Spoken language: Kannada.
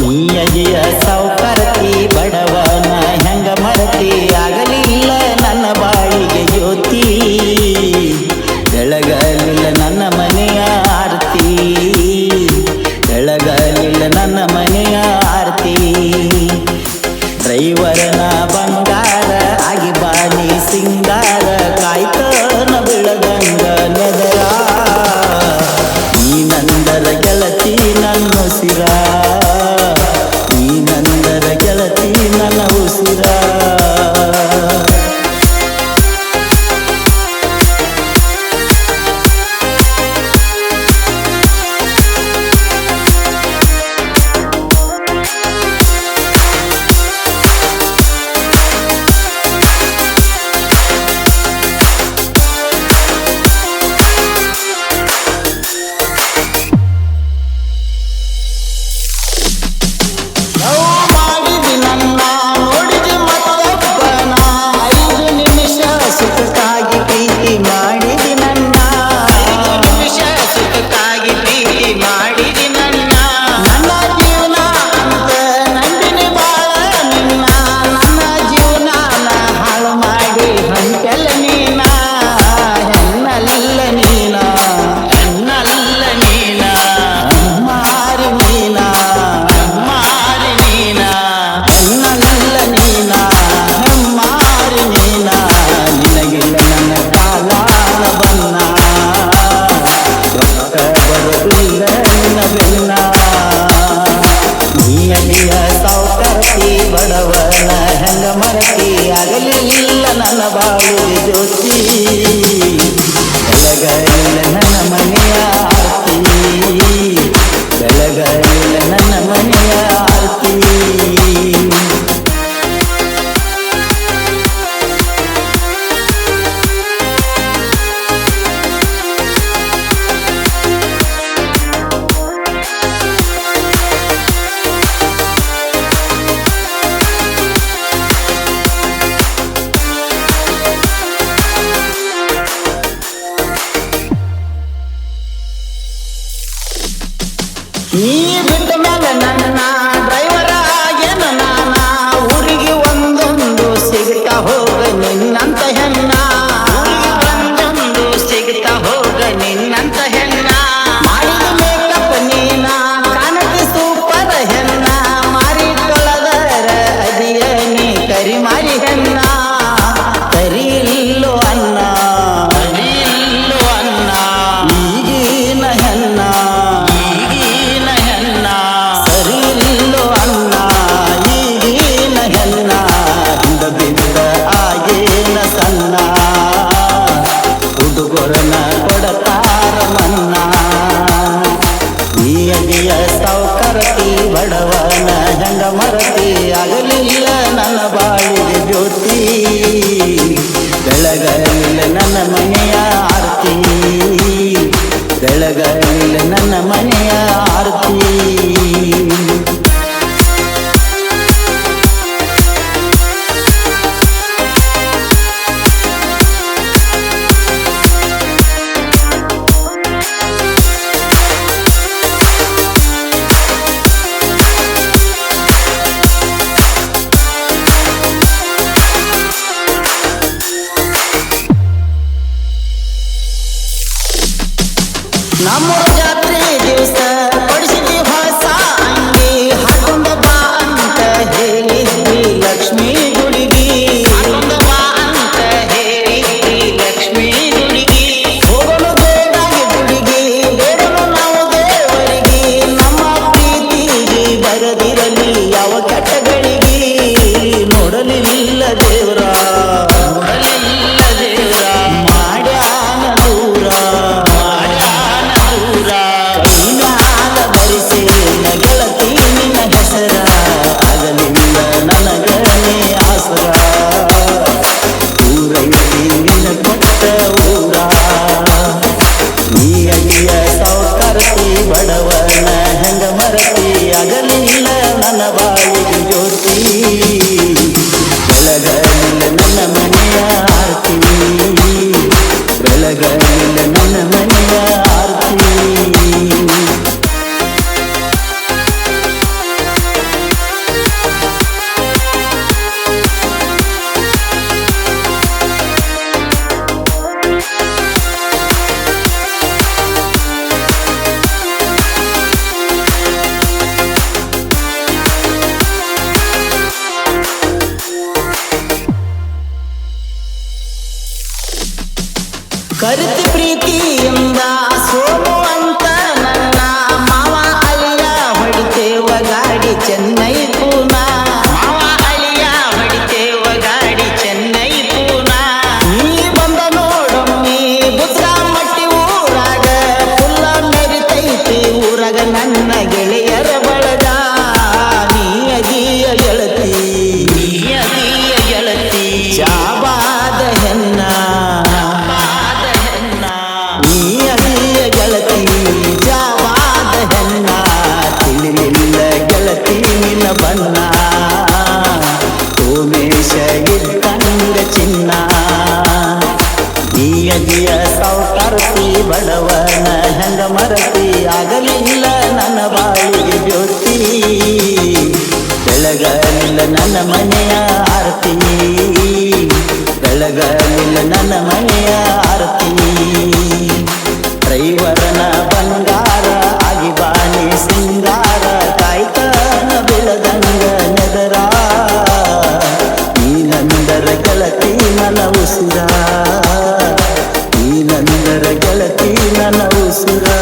Yeah, yeah. al-basirah ಕರಲಿಲ್ಲ ನನ್ನ ಬಾಳು ಜ್ಯೋತಿ ನನ್ನ ಮನೆ நீ விட்ட மேல நான் ಕರಿತಿ ಪ್ರೀತಿಯಿಂದ ಸೋಮುವಂತ ನನ್ನ ಮಾವ ಅಳಿಯ ಹೊಡಿತೇವ ಗಾಡಿ ಚೆನ್ನೈ ಪೂನಾ ಮಾವ ಅಳಿಯ ಹೊಡಿತೇವ ಗಾಡಿ ಚೆನ್ನೈ ಪೂನಾ ನೀ ಬಂದ ನೋಡೊಮ್ಮಿ ಬುಸ್ರಾ ಮಟ್ಟಿ ಊರಾಗ ಫುಲ್ಲ ಮೆರಿತೈತಿ ಊರಾಗ ನನ್ನ ನೀ ಸೌಕರ್ತಿ ಬಡವನ ಹೆಂಗ ಮರತಿ ಆಗಲಿಲ್ಲ ನನ್ನ ಬಾಳಿಗೆ ಜ್ಯೋತಿ. ಬೆಳಗಲಿಲ್ಲ ನನ್ನ ಮನೆಯ ಆರತಿ ಬೆಳಗಲಿಲ್ಲ ನನ್ನ ಮನೆಯ ಆರತಿ ಡ್ರೈವರನ ಬಂಗಾರ ಆಗಿ ಬಾನಿ ಸಿಂಗಾರ, ಕಾಯ್ತಾನ ಬೆಳದಂಗ ನೆದರ. ನೀನಂದರ ಗೆಳತಿ ಮನ ಉಸಿರ ನೀನಂದರ ಗೆಳತಿ ನನ್ನ ಉಸಿರಾ